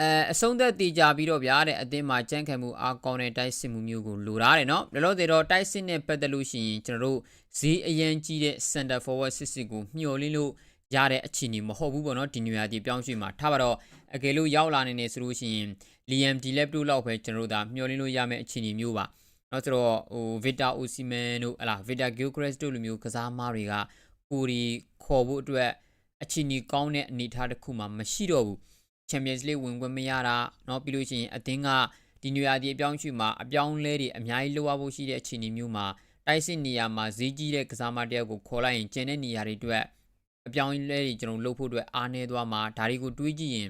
အဲအဆုံးသက်တည်ကြပြီးတော့ဗျာတဲ့အသင်းမှာကြမ်းခံမှုအားကောင်းတဲ့တိုက်စစ်မှုမျိုးကိုလိုထားတယ်နော်လောလောဆယ်တော့တိုက်စစ်နဲ့ပတ်သက်လို့ရှိရင်ကျွန်တော်တို့ဈေးအရန်ကြီးတဲ့ center forward စစ်စစ်ကိုမျှော်လင့်လို့ရတဲ့အခြေအနေမဟုတ်ဘူးပေါ့နော်ဒီညူယာတီပြောင်းရွှေ့မှာထားပါတော့အကယ်လို့ရောက်လာနေနေဆိုလို့ရှိရင် Liam Delap တို့လောက်ပဲကျွန်တော်တို့ဒါမျှော်လင့်လို့ရမယ့်အခြေအနေမျိုးပါနော်ဆိုတော့ဟို Victor Osimhen တို့ဟလာ Victor Gyokeres တို့လိုမျိုးကစားသမားတွေကကိုရီခေါ်ဖို့အတွက်အခြေအနေကောင်းတဲ့အနေအထားတစ်ခုမှမရှိတော့ဘူး Champions League ဝင်ခွင့်မရတာเนาะပြီးလို့ရှိရင်အသင်းကဒီညရာဒီအပြောင်းအရွှေ့မှာအပြောင်းလဲတွေအများကြီးလိုအပ်ဖို့ရှိတဲ့အခြေအနေမျိုးမှာတိုက်စစ်နေရာမှာဈေးကြီးတဲ့ကစားမတယောက်ကိုခေါ်လိုက်ရင်ကျန်တဲ့နေရာတွေအတွက်အပြောင်းလဲတွေကျွန်တော်လုပ်ဖို့အတွက်အားနည်းသွားမှာဒါတွေကိုတွေးကြည့်ရင်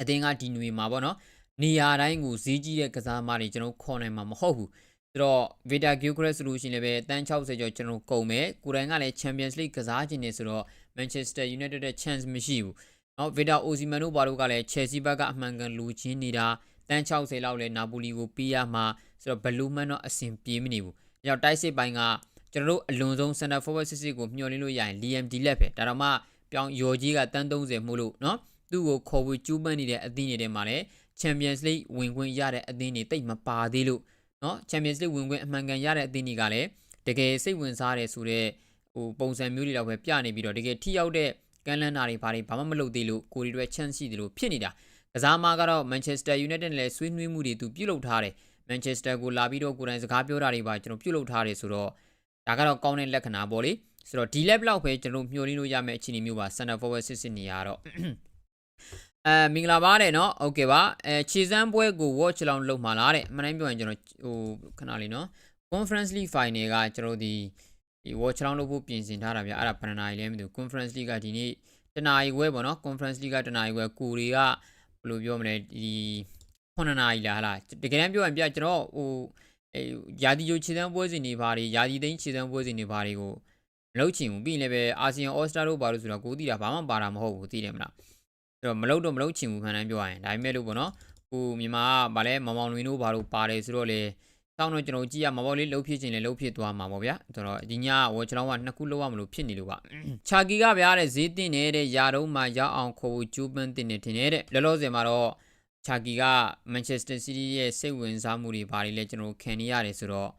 အသင်းကဒီညွေမှာပေါ့နော်နေရာတိုင်းကိုဈေးကြီးတဲ့ကစားမတွေကျွန်တော်ခေါ်နိုင်မှာမဟုတ်ဘူးဆိုတော့ Vita Gilchrist ဆိုလို့ရှိရင်လည်းပဲတန်း60ကျော်ကျွန်တော်ကုန်မယ်ကိုယ်တိုင်ကလည်း Champions League ကစားခြင်းနေဆိုတော့ Manchester United တဲ့ chance မရှိဘူး နော်ဗီဒါအိုစီမန်တို့ဘာတို့ကလည်းချယ်ဆီဘက်ကအမှန်ကန်လူချင်းနေတာတန်း60လောက်လဲနာပိုလီကိုပေးရမှာဆိုတော့ဘလူးမန်တော့အဆင်ပြေမနေဘူး။အဲကြောင့်တိုက်စစ်ပိုင်းကကျွန်တော်တို့အလွန်ဆုံး center forward စစ်စစ်ကိုမျှော်လင့်လို့ရရင် Liam Delap ပဲဒါတော့မှပြောင်းယော်ကြီးကတန်း30မှုလို့နော်သူ့ကိုခေါ်ဖို့ကျူးပန်းနေတဲ့အသင်းတွေထဲမှာလည်း Champions League ဝင်ခွင့်ရတဲ့အသင်းတွေတိတ်မပါသေးလို့နော် Champions League ဝင်ခွင့်အမှန်ကန်ရတဲ့အသင်းတွေကလည်းတကယ်စိတ်ဝင်စားတယ်ဆိုတော့ဟိုပုံစံမျိုးတွေတော့ပဲပြနေပြီးတော့တကယ်ထိရောက်တဲ့ ကန်လန်နာတွေဘာတွေဘာမှမလုပ်သေးလို့ကိုရီတွေ chance ရှိတယ်လို့ဖြစ်နေတာကစားမကတော့ Manchester United နဲ့လည်းဆွေးနွေးမှုတွေသူပြုလုပ်ထားတယ် Manchester ကိုလာပြီးတော့ကိုယ်တိုင်စကားပြောတာတွေပါကျွန်တော်ပြုလုပ်ထားတယ်ဆိုတော့ဒါကတော့ကောင်းတဲ့လက္ခဏာပေါ့လေဆိုတော့ဒီ level လောက်ပဲကျွန်တော်မျှော်လင့်လို့ရမယ့်အခြေအနေမျိုးပါ center forward စစ်စစ်နေရတော့အဲမင်္ဂလာပါတဲ့เนาะโอเคပါအဲခြေစမ်းပွဲကို watch လောင်လုပ်မှာလားတဲ့အမှန်တမ်းပြောရင်ကျွန်တော်ဟိုခဏလေးเนาะ conference league final ကကျွန်တော်ဒီ ဒီ watch လောင်လုပ်ဖို့ပြင်ဆင်ထားတာဗျအဲ့ဒါဘယ်နှနာရီလဲမသိဘူး conference league ကဒီနေ့တနာရီခွဲပေါ့နော် conference league ကတနာရီခွဲကိုတွေကဘယ်လိုပြောမလဲဒီ9နာရီလားဟလားတကယ်တမ်းပြောရင်ပြကျွန်တော်ဟိုအဲယာတီယိုခြေစမ်းပွဲစဉ်တွေဘာတွေယာတီသိန်းခြေစမ်းပွဲစဉ်တွေဘာတွေကိုမလုပ်ချင်ဘူးပြီးရင်လည်းပဲအာဆီယံအော်စတာတို့ဘာလို့ဆိုတော့ကိုသိတာဘာမှပါတာမဟုတ်ဘူးသိတယ်မလားအဲ့တော့မလုပ်တော့မလုပ်ချင်ဘူးခံတိုင်းပြောရရင်ဒါပေမဲ့လို့ပေါ့နော်ကိုမြန်မာကဗာလဲမောင်မောင်လွင်တို့ဘာလို့ပါတယ်ဆိုတော့လေ တောင်းတော့ကျွန်တော်ကြည့်ရမှာပေါ့လေလှုပ်ဖြစ်ခြင်းလေလှုပ်ဖြစ်သွားမှာပေါ့ဗျာဆိုတော့ဒီညဝေါ်ချောင်းကနှစ်ခုလှုပ်ရမလို့ဖြစ်နေလို့ပါချာကီကဗျာတဲ့ဈေးတင်နေတဲ့ယာတုံးမှာရောက်အောင်ခေါ်ဖို့ကျူးပန်းတင်နေတင်နေတဲ့လောလောဆယ်မှာတော့ချာကီကမန်ချက်စတာစီးတီးရဲ့စိတ်ဝင်စားမှုတွေဘာတွေလဲကျွန်တော်ခံနေရတယ်ဆိုတော့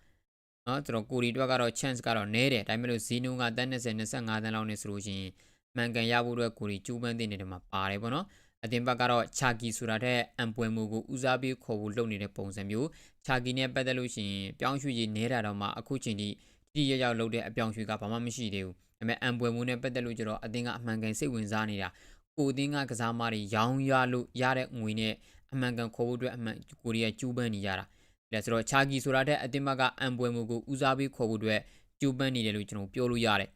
နော်ကျွန်တော်ကိုရီတွက်ကတော့ chance ကတော့နည်းတယ်ဒါပေမဲ့လို့ဇီနိုကတန်း20 25တန်းလောက်နေဆိုလို့ရှိရင်မှန်ကန်ရဖို့အတွက်ကိုရီကျူးပန်းတင်နေတဲ့မှာပါတယ်ပေါ့နော် အတင်ဘက်ကတော့ချာကီဆိုတာတဲ့အံပွဲမှုကိုဦးစားပေးခေါ်ဖို့လုပ်နေတဲ့ပုံစံမျိုးချာကီနဲ့ပတ်သက်လို့ရှိရင်ပြောင်းရွှေ့ရေးနေတာတော့မှအခုချိန်ထိတိရရောက်လုပ်တဲ့အပြောင်းရွှေ့ကဘာမှမရှိသေးဘူးဒါပေမဲ့အံပွဲမှုနဲ့ပတ်သက်လို့ကျတော့အတင်ကအမှန်ကန်စိတ်ဝင်စားနေတာကိုအတင်ကကစားမတွေရောင်းရလို့ရတဲ့ငွေနဲ့အမှန်ကန်ခေါ်ဖို့အတွက်အမှန်ကိုရီးယားကျူးပန်းနေကြတာဒါဆိုတော့ချာကီဆိုတာတဲ့အတင်ဘက်ကအံပွဲမှုကိုဦးစားပေးခေါ်ဖို့အတွက်ကျူးပန်းနေတယ်လို့ကျွန်တော်ပြောလို့ရတယ်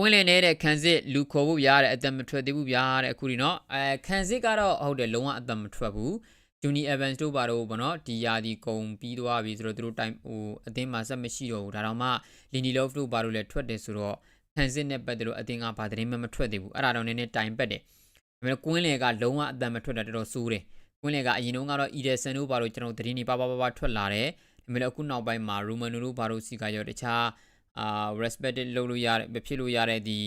ကွင်းလင်နေတဲ့ခန်းစစ်လူခေါ်ဖို့ရတဲ့အသက်မထွက်သေးဘူးဗျာတဲ့အခုဒီနော်အဲခန်းစစ်ကတော့ဟုတ်တယ်လုံးဝအသက်မထွက်ဘူးဂျူနီအဗန်စ်တို့ဘာလို့ဗောနော်ဒီယာဒီကုံပြီးသွားပြီဆိုတော့သူတို့တိုင်ဟိုအသင်းမှာဆက်မရှိတော့ဘူးဒါတော့မှလီနီလော့ဖ်တို့ဘာလို့လဲထွက်တယ်ဆိုတော့ခန်းစစ်နဲ့ပတ်သက်လို့အသင်းကဘာသတင်းမှမထွက်သေးဘူးအဲ့ဒါတော့နည်းနည်းတိုင်ပတ်တယ်ဒါပေမဲ့ကွင်းလင်ကလုံးဝအသက်မထွက်တာတော်တော်စိုးတယ်ကွင်းလင်ကအရင်တုန်းကတော့အီဒယ်ဆန်တို့ဘာလို့ကျွန်တော်သတင်းတွေပါပါပါပါထွက်လာတယ်ဒါပေမဲ့အခုနောက်ပိုင်းမှာရူမန်နိုတို့ဘာလို့စီကရောတခြား အာ respected လုပ်လို့ရတဲ့ဖြစ်လို့ရတဲ့ဒီ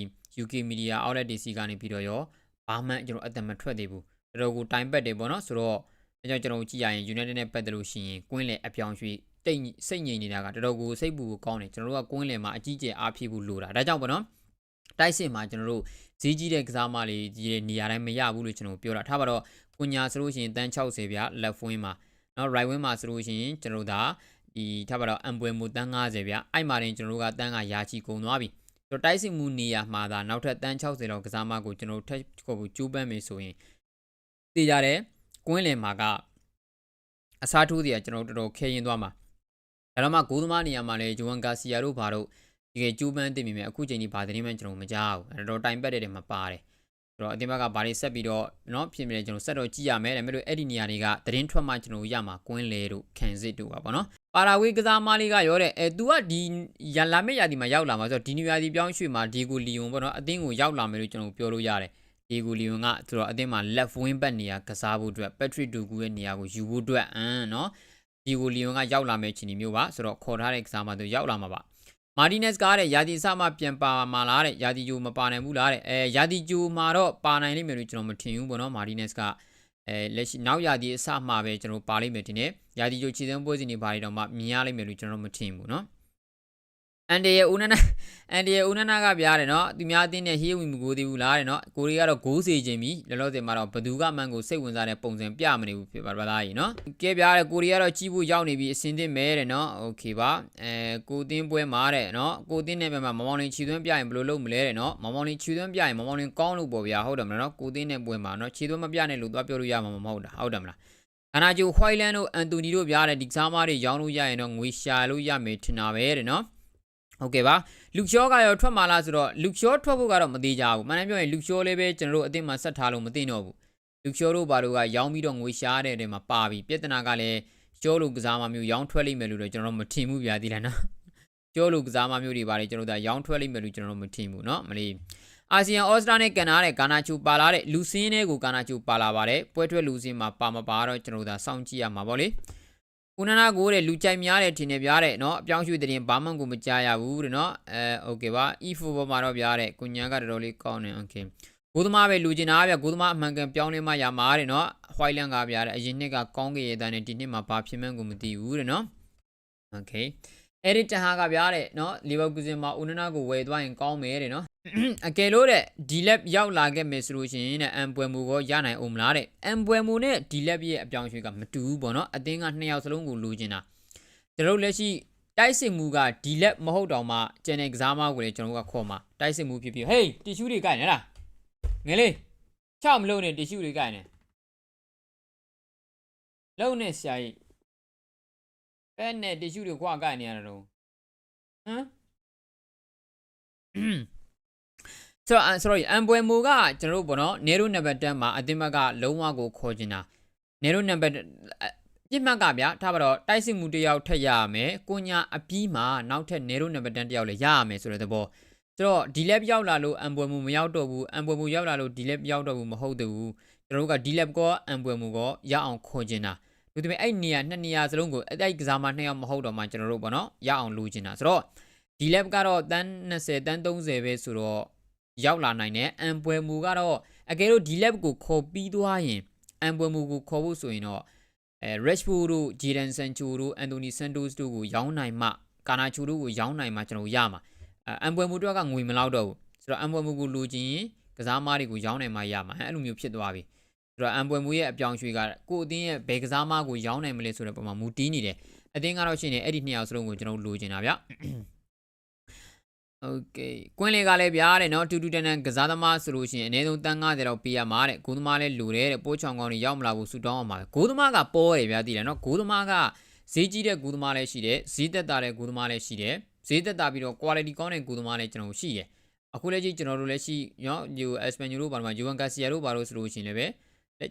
UK media outlet တွေစီကနေပြီးတော့ရောဘာမှကျွန်တော်အတမထွက်သေးဘူးတော်တော်ကိုတိုင်ပတ်တယ်ပေါ့နော်ဆိုတော့အဲကြောင့်ကျွန်တော်ကြည့်ရရင် United နဲ့ပတ်သက်လို့ရှိရင်ကွင်းလေအပြောင်းရွှေ့တိတ်စိတ်ငြိမ်နေတာကတော်တော်ကိုစိတ်ပူကောင်းတယ်ကျွန်တော်တို့ကကွင်းလေမှာအကြီးကျယ်အားဖြည့်ဖို့လိုတာဒါကြောင့်ပေါ့နော်တိုက်စစ်မှာကျွန်တော်တို့ဈေးကြီးတဲ့ကစားမလေးကြီးတဲ့နေရာတိုင်းမရဘူးလို့ကျွန်တော်ပြောတာထားပါတော့ကွန်ညာဆိုလို့ရှိရင်တန်း60ဗျာ left wing မှာနော် right wing မှာဆိုလို့ရှိရင်ကျွန်တော်တို့ဒါ ဒီထားပါတော့အံပွဲမူတန်း90ဗျာအဲ့မှာတင်ကျွန်တော်တို့ကတန်းကရာချီကုန်သွားပြီတော့တိုက်စစ်မှုနေရာမှာဒါနောက်ထပ်တန်း60လောက်ကစားမကိုကျွန်တော်ထက်ကိုကျူးပန်းမယ်ဆိုရင်သိကြတယ်ကွင်းလင်မှာကအစားထိုးတွေကကျွန်တော်တော်တော်ခဲရင်သွားမှာဒါတော့မှဂိုးသမားနေရာမှာလည်းဂျိုဝမ်ဂါစီယာတို့ဘာတို့ဒီကကျူးပန်းတင်မိမယ်အခုချိန်ဒီဘာသတင်းမှကျွန်တော်မကြားဘူးတော်တော်တိုင်ပတ်တဲ့တယ်မှာပါတယ်ဆို တော့အတင်ဘက်ကဘာတွေဆက်ပြီးတော့เนาะဖြစ်နေတယ်ကျွန်တော်ဆက်တော့ကြည့်ရမယ်ဒါပေမဲ့အဲ့ဒီနေရာတွေကသတင်းထွက်မှကျွန်တော်ရမှာကွင်းလေတို့ခန်စစ်တို့ပါဗောနော်ပါရာဝေးကစားမလေးကရောတဲ့အဲ तू ကဒီရလာမယ့်ရာဒီမှာရောက်လာမှာဆိုတော့ဒီနီယာဒီပြောင်းရွှေ့မှာဒီကိုလီယွန်ဗောနော်အသင်းကိုရောက်လာမယ်လို့ကျွန်တော်ပြောလို့ရတယ်ဒီကိုလီယွန်ကဆိုတော့အသင်းမှာ left wing back နေရာကစားဖို့အတွက် Patrick Dugu ရဲ့နေရာကိုယူဖို့အတွက်အမ်နော်ဒီကိုလီယွန်ကရောက်လာမယ့်ချီနီမျိုးပါဆိုတော့ခေါ်ထားတဲ့ကစားမသူရောက်လာမှာပါ မာတီနက်စ်ကတဲ့ယာတီအစမှပြန်ပါမှာလားတဲ့ယာတီဂျိုမပါနိုင်ဘူးလားတဲ့အဲယာတီဂျိုမှာတော့ပါနိုင်လိမ့်မယ်လို့ကျွန်တော်မထင်ဘူးပေါ့နော်မာတီနက်စ်ကအဲလက်ရှိနောက်ယာတီအစမှပဲကျွန်တော်ပါလိမ့်မယ်ထင်တယ်ယာတီဂျိုခြေစမ်းပွဲစဉ်တွေဘာတွေတော့မှမြင်ရလိမ့်မယ်လို့ကျွန်တော်မထင်ဘူးနော် အန်ဒီရဲ့ဦးနနာအန်ဒီရဲ့ဦးနနာကပြရတယ်เนาะသူများအတင်းနဲ့ဟေးဝင်မကိုသေးဘူးလားတဲ့เนาะကိုရီကတော့ဂိုးစေခြင်းပြီလောလောဆယ်မှာတော့ဘသူကမှန်ကိုစိတ်ဝင်စားတဲ့ပုံစံပြမနေဘူးဖြစ်ပါပါသားကြီးเนาะကဲပြရတယ်ကိုရီကတော့ကြီးဖို့ရောက်နေပြီအစင်းသင့်မဲတဲ့เนาะโอเคပါအဲကိုတင်းပွဲမှာတဲ့เนาะကိုတင်းနဲ့ပဲမှာမမောင်လင်းခြေသွင်းပြရင်ဘယ်လိုလုပ်မလဲတဲ့เนาะမမောင်လင်းခြေသွင်းပြရင်မမောင်လင်းကောင်းလို့ပေါ့ဗျာဟုတ်တယ်မလားเนาะကိုတင်းနဲ့ပွဲမှာเนาะခြေသွင်းမပြနဲ့လို့သွားပြောလို့ရမှာမဟုတ်တာဟုတ်တယ်မလား အနာဂျိုဟွိုင်လန်တို့အန်တိုနီတို့ပြားတဲ့ဒီကစားမားတွေရောင်းလို့ရရင်တော့ငွေရှာလို့ရမယ်ထင်တာပဲတဲ့နော် ဟုတ်ကဲ့ပါလူချောကရောထွက်มาလားဆိုတော့လူချောထွက်ဖို့ကတော့မသေးကြဘူးမှန်တယ်ပြောရင်လူချောလေးပဲကျွန်တော်တို့အတင်းမှာဆက်ထားလို့မသိတော့ဘူးလူချောတို့ဘာလို့ကရောင်းပြီးတော့ငွေရှာတဲ့တဲမှာပါပြီပြဿနာကလည်းကျောလို့ကစားမမျိုးရောင်းထွက်လိမ့်မယ်လို့တော့ကျွန်တော်တို့မထင်ဘူးဗျာဒီလားနော်ကျောလို့ကစားမမျိုးတွေပါတယ်ကျွန်တော်တို့ကရောင်းထွက်လိမ့်မယ်လို့ကျွန်တော်တို့မထင်ဘူးเนาะမလေးအာဆီယံဩစတြာနဲ့ကန်နာနဲ့ကာနာချူပါလာတဲ့လူစင်းတွေကိုကာနာချူပါလာပါတယ်ပွဲထွက်လူစင်းမှာပါမပါတော့ကျွန်တော်တို့သာစောင့်ကြည့်ရမှာပေါ့လေ ဦးနနာကိုတဲ့လူကြိုက်များတဲ့ထင်နေပြားတဲ့เนาะအပြောင်းရွှေ့တဲ့ရင်ဘာမှကိုမကြားရဘူးတဲ့เนาะအဲโอเคပါ e4 ပေါ်မှာတော့ပြားတဲ့ကိုညာကတော်တော်လေးကောင်းနေโอเคကိုသမားပဲလူကျင်တာဗျကိုသမားအမှန်ကန်ပြောင်းလဲမှရမှာတဲ့เนาะဟွိုင်လန်ကပြားတဲ့အရင်နှစ်ကကောင်းကရတဲ့နဲ့ဒီနှစ်မှာဘာဖြစ်မှန်းကိုမသိဘူးတဲ့เนาะโอเค အဲ့ဒီတန်ဟာကဗျာတဲ့နော်လီဗာကူဇင်မှာဦးနနာကိုဝယ်သွားရင်ကောင်းမယ်တဲ့နော်အကယ်လို့တဲ့ဒီလက်ရောက်လာခဲ့မယ်ဆိုလို့ရှိရင်တဲ့အမ်ပွဲမူကိုရနိုင်အောင်မလားတဲ့အမ်ပွဲမူနဲ့ဒီလက်ရဲ့အပြောင်းရွှေ့ကမတူဘူးပေါ့နော်အသင်းကနှစ်ယောက်စလုံးကိုလိုချင်တာကျွန်တော်လက်ရှိတိုက်စစ်မူကဒီလက်မဟုတ်တော့မှကျန်တဲ့ကစားမကိုလည်းကျွန်တော်ကခေါ်မှာတိုက်စစ်မူဖြစ်ဖြစ်ဟေးတီရှူးတွေကိုင်နေလားငယ်လေးချောက်မလို့နဲ့တီရှူးတွေကိုင်နေလုံနဲ့ဆရာကြီး ပဲနဲ့တီရှူးတွေခွာကိုင်နေရတာတော့ဟမ်ဆိုတော့ sorry အမ်ပွဲမူကကျွန်တော်တို့ပေါ့နော်နေရိုနံပါတ်10မှာအသင်းဘက်ကလုံးဝကိုခေါ်ချင်တာနေရိုနံပါတ်ပြစ်မှတ်ကဗျာထားပါတော့တိုက်စစ်မှုတစ်ယောက်ထက်ရရမယ်ကိုညာအပြီးမှာနောက်ထပ်နေရိုနံပါတ်10တစ်ယောက်လည်းရရမယ်ဆိုတဲ့သဘောဆိုတော့ဒီလက်ရောက်လာလို့အမ်ပွဲမူမရောက်တော့ဘူးအမ်ပွဲမူရောက်လာလို့ဒီလက်ရောက်တော့ဘူးမဟုတ်တော့ဘူးကျွန်တော်တို့ကဒီလက်ကောအမ်ပွဲမူကောရအောင်ခေါ်ချင်တာ ဒီတမအဲ့နေရာနှစ်နေရာစလုံးကိုအဲ့အဲ့ကစားမနှစ်ယောက်မဟုတ်တော့မှကျွန်တော်တို့ပေါ့နော်ရအောင်လိုချင်တာဆိုတော့ဒီလက်ကတော့တန်း20တန်း30ပဲဆိုတော့ရောက်လာနိုင်တယ်အမ်ပွဲမူကတော့အကယ်လို့ဒီ lab ကိုခေါ်ပြီးသွားရင်အမ်ပွဲမူကိုခေါ်ဖို့ဆိုရင်တော့အဲ Rashford တို့ Jadon Sancho တို့ Anthony Santos တို့ကိုရောင်းနိုင်မှကာနာချူတို့ကိုရောင်းနိုင်မှကျွန်တော်ရမှာအမ်ပွဲမူတို့ကငွေမလောက်တော့ဘူးဆိုတော့အမ်ပွဲမူကိုလိုချင်ရင်ကစားမားတွေကိုရောင်းနိုင်မှရမှာအဲ့လိုမျိုးဖြစ်သွားပြီ ဆိုတော့အမ်ပွဲမူရဲ့အပြောင်းရွှေ့ကကိုအတင်းရဲ့ဘယ်ကစားမားကိုရောင်းနိုင်မလဲဆိုတဲ့ပုံမှာမူတီးနေတယ်အတင်းကတော့ရှင်နေအဲ့ဒီနှစ်ယောက်စလုံးကိုကျွန်တော်လိုချင်တာဗျ โอเคကွင်းလေကလည်းဗျာတဲ့เนาะတူတူတန်တန်ကစားသမားဆိုလို့ရှိရင်အနည်းဆုံးတန်း90လောက်ပေးရမှာတဲ့ဂိုးသမားလည်းလူတယ်တဲ့ပိုးချောင်ကောင်းတွေရောက်မလာဘူးဆူတောင်းအောင်ပါပဲဂိုးသမားကပေါ်တယ်ဗျာသိတယ်เนาะဂိုးသမားကဈေးကြီးတဲ့ဂိုးသမားလည်းရှိတယ်ဈေးသက်သာတဲ့ဂိုးသမားလည်းရှိတယ်ဈေးသက်သာပြီးတော့ quality ကောင်းတဲ့ဂိုးသမားလည်းကျွန်တော်ရှိတယ်အခုလည်းကြီးကျွန်တော်တို့လည်းရှိเนาะဒီ Espanyol တို့ဘာလို့ယူဗန်ကာစီယာတို့ဘာလို့ဆိုလို့ရှိရင်လည်းပဲ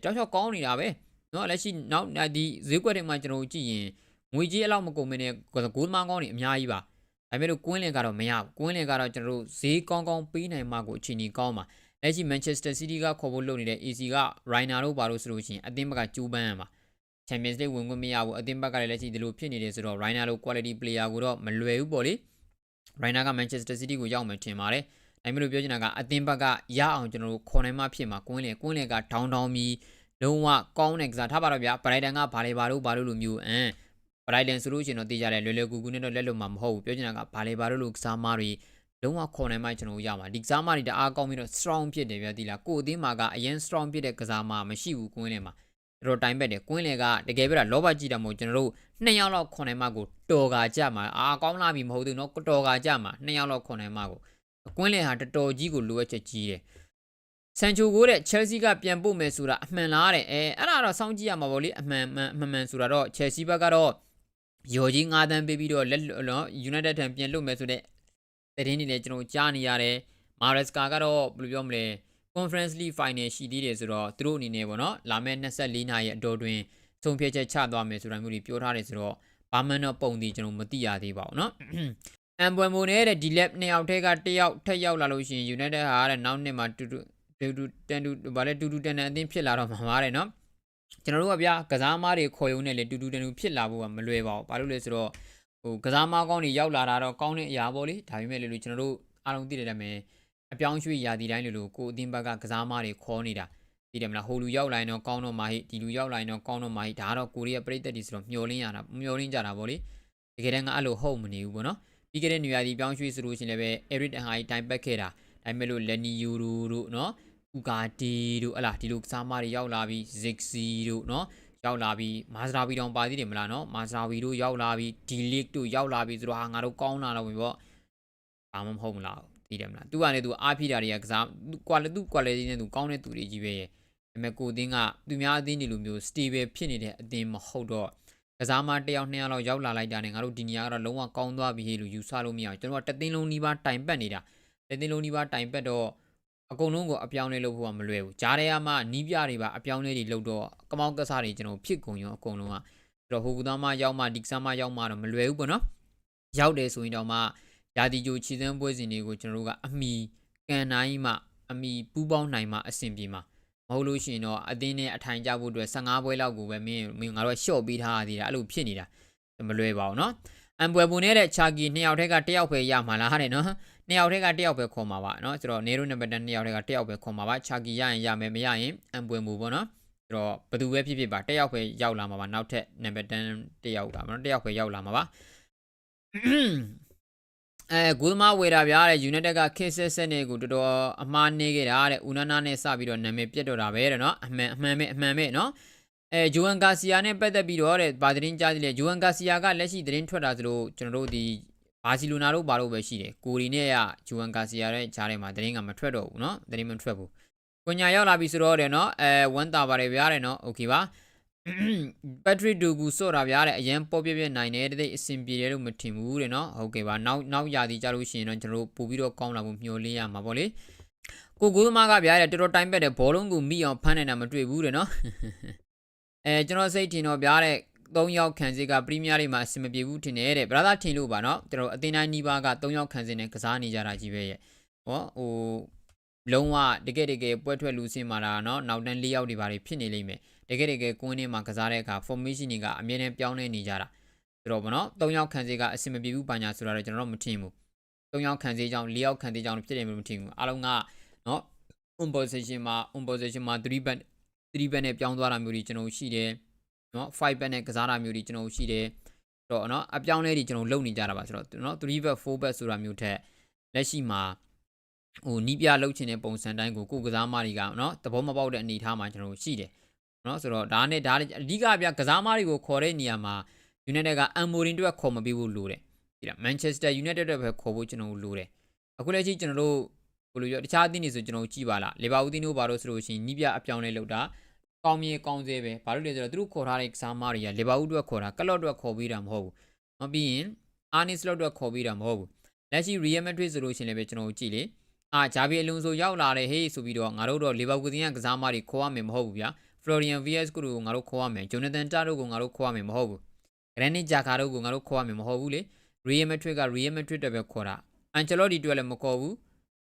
ကြောက်ကြောက်ကောင်းနေတာပဲနော်လက်ရှိနောက်ဒီဈေးကွက်တွေမှာကျွန်တော်ကြည့်ရင်ငွေကြီးအလောက်မကုန်မင်းနဲ့ဂိုးသမားကောင်းတွေအများကြီးပါဒါပေမဲ့လို့ကွင်းလင်ကတော့မရဘူးကွင်းလင်ကတော့ကျွန်တော်တို့ဈေးကောင်းကောင်းပေးနိုင်မှကိုအချိန်ကြီးကောင်းပါလက်ရှိ Manchester City ကခေါ်ဖို့လုပ်နေတဲ့ AC က Rainer တို့ပါလို့ဆိုလို့ရှိရင်အသင်းဘက်ကကြိုးပမ်းရမှာ Champions League ဝင်ခွင့်မရဘူးအသင်းဘက်ကလည်းလက်ရှိဒီလိုဖြစ်နေတယ်ဆိုတော့ Rainer လို quality player ကိုတော့မလွယ်ဘူးပေါ့လေ Rainer က Manchester City ကိုရောက်မှထင်ပါတယ်။ ဒါပေမဲ့လို့ပြောချင်တာကအသင်းဘက်ကရအောင်ကျွန်တော်တို့ခေါ်နိုင်မှဖြစ်မှာကွင်းလင်ကွင်းလင်ကဒေါင်းဒေါင်းပြီးလုံးဝကောင်းတဲ့ကစားထားပါတော့ဗျာ Brighton ကဘာလေဘာလို့ဘာလို့လိုမျိုးအမ်ဘရိုက်လန်ဆိုလို့ရှိရင်တော့တေးကြတယ်လွယ်လွယ်ကူကူနဲ့တော့လက်လွတ်မှာမဟုတ်ဘူးပြောချင်တာကဘာလေဘာလို့လို့ကစားမားတွေလုံးဝခေါ်နိုင်မှကျွန်တော်ရမှာဒီကစားမားတွေတအားကောင်းပြီးတော့ strong ဖြစ်တယ်ဗျာဒီလားကိုအသင်းမှာကအရင် strong ဖြစ်တဲ့ကစားမားမရှိဘူးကွင်းလယ်မှာတော်တော်တိုင်းပဲတယ်ကွင်းလယ်ကတကယ်ပြတာလောဘကြည့်တာမဟုတ်ကျွန်တော်တို့နှစ်ယောက်လောက်ခေါ်နိုင်မှကိုတော်ကကြမှာအာကောင်းလာပြီမဟုတ်ဘူးနော်တော်ကကြမှာနှစ်ယောက်လောက်ခေါ်နိုင်မှကို ကွင်းလယ်ဟာတော်တော်ကြီးကိုလိုအပ်ချက်ကြီးတယ်ဆန်ချိုကိုတဲ့ Chelsea ကပြန်ပို့မယ်ဆိုတာအမှန်လားတဲ့အဲအဲ့ဒါတော့စောင့်ကြည့်ရမှာပေါ့လေအမှန်မှန်အမှန်မှန်ဆိုတာတော့ Chelsea ဘက်ကတော့ ရော်ကြီး9တန်းပေးပြီးတော့လက်နော် United ထံပြန်လွတ်မယ်ဆိုတဲ့သတင်းတွေလည်းကျွန်တော်ကြားနေရတယ်။ Maresca ကတော့ဘယ်လိုပြောမလဲ Conference League Final ရှိသေးတယ်ဆိုတော့သူတို့အနေနဲ့ပေါ့နော်လာမယ့်24နာရီအတော်တွင်ဆုံးဖြတ်ချက်ချသွားမယ်ဆိုတာမျိုးတွေပြောထားတယ်ဆိုတော့ဘာမှတော့ပုံတည်ကျွန်တော်မသိရသေးပါဘူးเนาะ အမ်ပွန်မိုနဲ့တဲ့ဒီလက်နှစ်ယောက်ထဲကတစ်ယောက်ထက်ရောက်လာလို့ရှိရင် United ဟာတဲ့နောက်နှစ်မှာတူတူတူတူတန်တူဘာလဲတူတူတန်တန်အသင်းဖြစ်လာတော့မှာပါတယ်နော်ကျွန်တော်တို့ကဗျာကစားမားတွေခေါ်ယုံနဲ့လေတူတူတန်တူဖြစ်လာဖို့ကမလွယ်ပါဘူးဘာလို့လဲဆိုတော့ဟိုကစားမားကောင်းတွေရောက်လာတာတော့ကောင်းတဲ့အရာပေါ့လေဒါပေမဲ့လေလို့ကျွန်တော်တို့အားလုံးသိတယ်လည်းမယ်အပြောင်းရွှေ့ရာဒီတိုင်းလေလို့ကိုအသင်းဘက်ကကစားမားတွေခေါ်နေတာသိတယ်မလားဟိုလူရောက်လာရင်တော့ကောင်းတော့မာဟိဒီလူရောက်လာရင်တော့ကောင်းတော့မာဟိဒါကတော့ကိုရီးယားပြည်သက်တီဆိုတော့မျောလင်းရတာမျောလင်းကြတာပေါ့လေတကယ်တမ်းကအဲ့လိုဟုတ်မနေဘူးပေါ့နော် ပြီးခဲ့တဲ့နေရာဒီပြောင်းရွှေ့ဆိုလို့ရှိရင်လည်းပဲ Eric အဟာကြီးတိုင်ပတ်ခဲ့တာဒါပေမဲ့လို့ Lenny Yu တို့နော်ဥကာတီတို့အလားဒီလိုကစားမတွေရောက်လာပြီး Zixi တို့နော်ရောက်လာပြီးမာဇရာဗီတောင်ပါသေးတယ်မလားနော်မာဇရာဗီတို့ရောက်လာပြီး D League တို့ရောက်လာပြီးဆိုတော့ဟာငါတို့ကောင်းလာတော့ပြီဗောဘာမှမဟုတ်မလားသိတယ်မလားသူကလည်းသူအားဖိတာတွေကကစားကွာလေသူ quality နဲ့သူကောင်းတဲ့သူတွေကြီးပဲရဲ့ဒါပေမဲ့ကိုအသင်းကသူများအသင်းတွေလိုမျိုး stable ဖြစ်နေတဲ့အသင်းမဟုတ်တော့ ကစားမတစ်ယောက်နှစ်ယောက်လောက်ရောက်လာလိုက်တာနဲ့ငါတို့ဒီနေရာကတော့လုံးဝကောင်းသွားပြီလို့ယူဆလို့မရအောင်ကျွန်တော်ကတသင်းလုံးနီးပါးတိုင်ပတ်နေတာတသင်းလုံးနီးပါးတိုင်ပတ်တော့အကုန်လုံးကိုအပြောင်းလဲလုပ်ဖို့ကမလွယ်ဘူးဂျားထဲကမှနီးပြတွေပါအပြောင်းလဲတွေလုပ်တော့ကမောက်ကစားတွေကျွန်တော်ဖြစ်ကုန်ရောအကုန်လုံးကအဲ့တော့ဟိုကူသားမရောက်မှဒီကစားမရောက်မှတော့မလွယ်ဘူးပေါ့နော်ရောက်တယ်ဆိုရင်တော့မှယာတီဂျိုခြေစမ်းပွဲစဉ်တွေကိုကျွန်တော်တို့ကအမီကန်နိုင်မှအမီပူးပေါင်းနိုင်မှအဆင်ပြေမှာ မဟုတ်လို့ရှိရင်တော့အသင်းနဲ့အထိုင်ကြဖို့အတွက်15ပွဲလောက်ကိုပဲမင်းမင်းငါတို့ရှော့ပေးထားရသေးတာအဲ့လိုဖြစ်နေတာမလွယ်ပါဘူးเนาะအမ်ပွဲပုံနဲ့တဲ့ချာကီနှစ်ယောက်ထက်ကတစ်ယောက်ပဲရမှာလားတဲ့เนาะနှစ်ယောက်ထက်ကတစ်ယောက်ပဲခေါ်မှာပါเนาะဆိုတော့နေရိုနံပါတ်10နှစ်ယောက်ထက်ကတစ်ယောက်ပဲခေါ်မှာပါချာကီရရင်ရမယ်မရရင်အမ်ပွဲမူပေါ့เนาะဆိုတော့ဘယ်သူပဲဖြစ်ဖြစ်ပါတစ်ယောက်ပဲရောက်လာမှာပါနောက်ထပ်နံပါတ်10တစ်ယောက်ကမနော်တစ်ယောက်ပဲရောက်လာမှာပါ အဲဂူသမားဝေတာဗျာတဲ့ United က Kiss ဆက်နေကိုတော်တော်အမှားနေခဲ့တာတဲ့ဦးနာနာနဲ့စပြီးတော့နာမည်ပြတ်တော့တာပဲတဲ့နော်အမှန်အမှန်ပဲအမှန်ပဲနော်အဲဂျိုဟန်ဂါစီယာနဲ့ပတ်သက်ပြီးတော့တဲ့ဗာသတင်းကြားသေးတယ်ဂျိုဟန်ဂါစီယာကလက်ရှိသတင်းထွက်တာဆိုလို့ကျွန်တော်တို့ဒီဘာစီလိုနာတို့ဘာလို့ပဲရှိတယ်ကိုရီနဲ့ရဂျိုဟန်ဂါစီယာရဲ့ဂျားထဲမှာသတင်းကမထွက်တော့ဘူးနော်သတင်းမထွက်ဘူးကိုညာရောက်လာပြီဆိုတော့တဲ့နော်အဲဝမ်းတာပါတယ်ဗျာတဲ့နော်โอเคပါ ဘက်ထရီဒူကူစော့တာဗျာတဲ့အရန်ပေါ်ပြပြနိုင်တယ်တဲ့အဆင်ပြေတယ်လို့မထင်ဘူးတဲ့နော်ဟုတ်ကဲ့ပါနောက်နောက်ရာသီကြလို့ရှိရင်တော့ကျွန်တော်တို့ပို့ပြီးတော့ကောင်းလာဖို့မျှော်လင့်ရမှာပေါ့လေကိုကိုသမားကဗျာတဲ့တော်တော်တိုင်းပက်တဲ့ဘောလုံးကိုမိအောင်ဖမ်းနေတာမတွေ့ဘူးတဲ့နော်အဲကျွန်တော်စိတ်ထင်တော့ဗျာတဲ့၃ယောက်ခံစစ်ကပရီးမီးယားလိမှာအဆင်မပြေဘူးထင်တယ်တဲ့ဘရာသာထင်လို့ပါနော်ကျွန်တော်အသင်းတိုင်းနီးပါးက၃ယောက်ခံစစ်နဲ့ကစားနေကြတာကြီးပဲရဲ့ဟောဟိုလုံးဝတကယ်တကယ်ပွဲထွက်လူစင်မာတာနော်နောက်တန်း၄ယောက်တွေပါဖြစ်နေလိမ့်မယ် တကယ်တကယ်ကွင်းထဲမှာကစားတဲ့အခါ formation တွေကအမြဲတမ်းပြောင်းလဲနေကြတာဆိုတော့ဗောနော်၃ယောက်ခံစေးကအဆင်မပြေဘူးပါညာဆိုတာတော့ကျွန်တော်တို့မထင်ဘူး၃ယောက်ခံစေးကြောင်း၄ယောက်ခံစေးကြောင်းဖြစ်တယ်မထင်ဘူးအားလုံးကနော် on position မှာ on position မှာ3 back 3 back နဲ့ပြောင်းသွားတာမျိုးတွေကျွန်တော်ရှိတယ်နော်5 back နဲ့ကစားတာမျိုးတွေကျွန်တော်ရှိတယ်တော့နော်အပြောင်းလဲတွေကျွန်တော်လုပ်နေကြတာပါဆိုတော့နော်3 back 4 back ဆိုတာမျိုးထက်လက်ရှိမှာဟိုနီးပြလှုပ်ချင်တဲ့ပုံစံတိုင်းကိုကိုကစားမတွေကနော်သဘောမပေါက်တဲ့အနေအထားမှာကျွန်တော်ရှိတယ် နော်ဆိုတော့ဒါနဲ့ဒါအဓိကပြကစားမတွေကိုခေါ်တဲ့နေရာမှာ United ကအမ်မိုရင်တို့ကခေါ်မပေးဘူးလို့တယ်ဒီလား Manchester United တို့ပဲခေါ်ဖို့ကျွန်တော်တို့လိုတယ်အခုလက်ရှိကျွန်တော်တို့ဘယ်လိုပြောတခြားအသင်းတွေဆိုကျွန်တော်ကြည့်ပါလားလီဗာပူးတင်းတို့ဘာလို့ဆိုလို့ရှိရင်နီးပြအပြောင်းလဲလုပ်တာကောင်းမြေကောင်းသေးပဲဘာလို့လဲဆိုတော့သူတို့ခေါ်ထားတဲ့ကစားမတွေကလီဗာပူးတို့ခေါ်တာကလော့တို့ခေါ်ပေးတာမဟုတ်ဘူးမပြီးရင်အာနီစလော့တို့ခေါ်ပေးတာမဟုတ်ဘူးလက်ရှိ Real Madrid ဆိုလို့ရှိရင်လည်းပဲကျွန်တော်ကြည့်လေအာဂျာဗီအလွန်ဆိုရောက်လာတယ်ဟေးဆိုပြီးတော့ငါတို့တော့လီဗာပူးတင်းကကစားမတွေခေါ်ရမယ်မဟုတ်ဘူးဗျာ Florian VS ကိုငါတို့ခေါ်ရမယ် Jonathan Tah တို့ကိုငါတို့ခေါ်ရမယ်မဟုတ်ဘူး Granit Xhaka တို့ကိုငါတို့ခေါ်ရမယ်မဟုတ်ဘူးလေ Real Madrid က Real Madrid တက်ပဲခေါ်တာ Ancelotti တွေ့လည်းမခေါ်ဘူး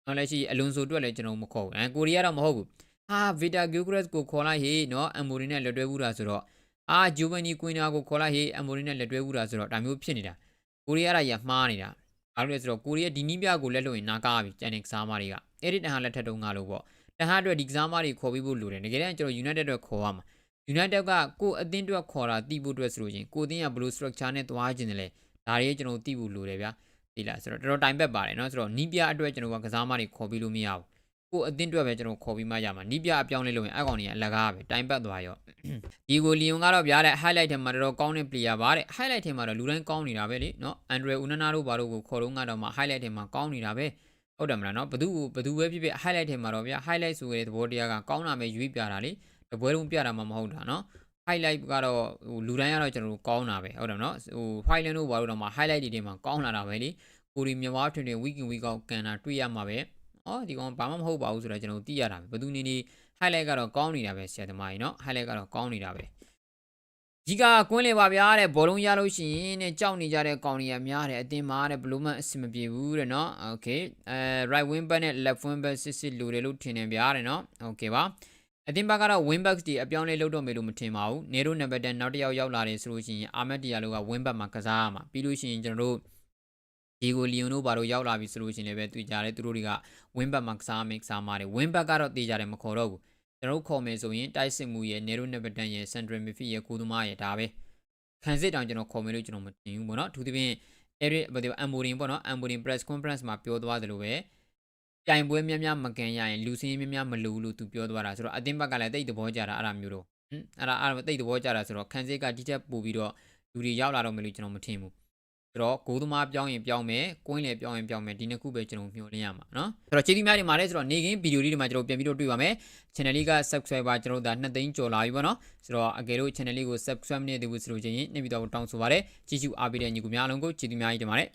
နောက်လည်းရှိ Alonso တွေ့လည်းကျွန်တော်မခေါ်ဘူးအဲကိုရီးယားတော့မဟုတ်ဘူးဟာ Vita Gyökeres ကိုခေါ်လိုက်ဟေးနော် Amorim နဲ့လက်တွဲဘူးတာဆိုတော့အာ Giovanni Quina ကိုခေါ်လိုက်ဟေး Amorim နဲ့လက်တွဲဘူးတာဆိုတော့ဒါမျိုးဖြစ်နေတာကိုရီးယားကရမှားနေတာဘာလို့လဲဆိုတော့ကိုရီးယားဒီနီးပြကိုလက်လို့ရင်နာကားပြီကျန်တဲ့ကစားမတွေကအဲ့ဒီတဟန်လက်ထက်တုန်းကလို့ပေါ့ တဟန်အတွက်ဒီကစားမတွေခေါ်ပြီးဖို့လိုတယ်တကယ်တမ်းကျွန်တော် United အတွက်ခေါ်ရမှာ United ကကိုအသင်းအတွက်ခေါ်တာတီးဖို့အတွက်ဆိုလို့ချင်းကိုအသင်းကဘယ်လို structure နဲ့သွားခြင်းတယ်လဲဒါတွေကျွန်တော်တီးဖို့လိုတယ်ဗျာဒီလားဆိုတော့တော်တော်တိုင်ပက်ပါတယ်เนาะဆိုတော့နီးပြအတွက်ကျွန်တော်ကကစားမတွေခေါ်ပြီးလို့မရဘူးကိုအသင်းအတွက်ပဲကျွန်တော်ခေါ်ပြီးမှရမှာနီးပြအပြောင်းလဲလုပ်ရင်အကောင်ကြီးအလကားပဲတိုင်ပတ်သွားရောဒီကိုလီယွန်ကတော့ဗျာတဲ့ highlight ထဲမှာတော်တော်ကောင်းတဲ့ player ပါတဲ့ highlight ထဲမှာတော့လူတိုင်းကောင်းနေတာပဲလေเนาะ Andre Unana တို့ဘာလို့ကိုခေါ်တော့ကတော့မှ highlight ထဲမှာကောင်းနေတာပဲ ဟုတ်တယ်မလားเนาะဘသူဘသူပဲဖြစ်ဖြစ် highlight ထဲမှာတော့ဗျာ highlight ဆိုတဲ့သဘောတရားကကောင်းတာပဲရွေးပြတာလေတပွဲလုံးပြတာမှမဟုတ်တာเนาะ highlight ကတော့ဟိုလူတိုင်းကတော့ကျွန်တော်တို့ကောင်းတာပဲဟုတ်တယ်နော်ဟို file တို့ဘာလို့တော့မှ highlight တွေထဲမှာကောင်းလာတာပဲလေကိုရီမြန်မာထွင်ထွင် week in week out ကန်တာတွေ့ရမှာပဲဩဒီကောင်ဘာမှမဟုတ်ပါဘူးဆိုတော့ကျွန်တော်သိရတာပဲဘယ်သူနေနေ highlight ကတော့ကောင်းနေတာပဲဆရာသမားကြီးနော် highlight ကတော့ကောင်းနေတာပဲ ဒီကကွင်းလေပါဗျာတဲ့ဘောလုံးရလို့ရှိရင်တဲ့ကြောက်နေကြတဲ့ကောင်တွေကများတယ်အတင်းမာတဲ့ဘလို့မှအဆင်မပြေဘူးတဲ့နော် okay အဲ right wing back နဲ့ left wing back စစ်စစ်လိုတယ်လို့ထင်တယ်ဗျာတဲ့နော် okay ပါအသင်းဘက်ကတော့ win back တွေအပြောင်းလဲလုပ်တော့မယ်လို့မထင်ပါဘူးနေရိုနံပါတ်10နောက်တစ်ယောက်ရောက်လာတယ်ဆိုလို့ရှိရင်အာမက်တီယာလိုက win back မှာကစားရမှာပြီးလို့ရှိရင်ကျွန်တော်တို့ဒီကိုလီယွန်တို့ဘာလို့ရောက်လာပြီဆိုလို့ရှိရင်လည်းပဲတွေ့ကြတယ်သူတို့တွေက win back မှာကစားမယ်ကစားမှာတယ် win back ကတော့တေးကြတယ်မခေါ်တော့ဘူး ကျွန်တော်တို့ခေါ်မယ်ဆိုရင်တိုက်စစ်မှုရဲ့နေရိုနဘတန်ရဲ့ central midfield ရဲ့ကိုသမားရဲ့ဒါပဲခံစစ်တောင်ကျွန်တော်ခေါ်မယ်လို့ကျွန်တော်မတင်ဘူးပေါ့နော်အထူးသဖြင့် Eric ဘာပြော Amborin ပေါ့နော် Amborin press conference မှာပြောသွားတယ်လို့ပဲပြိုင်ပွဲများများမကန်ရရင်လူစင်းများများမလူဘူးလို့သူပြောသွားတာဆိုတော့အတင်းဘက်ကလည်းတိတ်သဘောကြတာအဲ့ဒါမျိုးတော့ဟင်အဲ့ဒါအဲ့ဒါတိတ်သဘောကြတာဆိုတော့ခံစစ်ကဒီချက်ပို့ပြီးတော့လူတွေရောက်လာတော့မယ်လို့ကျွန်တော်မထင်ဘူး ဆိုတော့ဂိုးသမားပြောင်းရင်ပြောင်းမယ်ကွင်းလေပြောင်းရင်ပြောင်းမယ်ဒီနှစ်ခုပဲကျွန်တော်မျှော်လင့်ရမှာเนาะဆိုတော့ကျေးဇူးများတင်ပါတယ်ဆိုတော့နေကင်းဗီဒီယိုလေးတွေမှာကျွန်တော်ပြန်ပြီးတော့တွေ့ပါမယ် channel လေးက subscriber ကျွန်တော်တို့ဒါ2သိန်းကျော်လာပြီပေါ့เนาะဆိုတော့အကယ်လို့ channel လေးကို subscribe မနေသေးဘူးဆိုလို့ချင်းရင်နေပြီးတော့တောင်းဆိုပါရစေကြည့်ရှုအားပေးတဲ့ညီကူများအားလုံးကိုကျေးဇူးများကြီးတင်ပါတယ်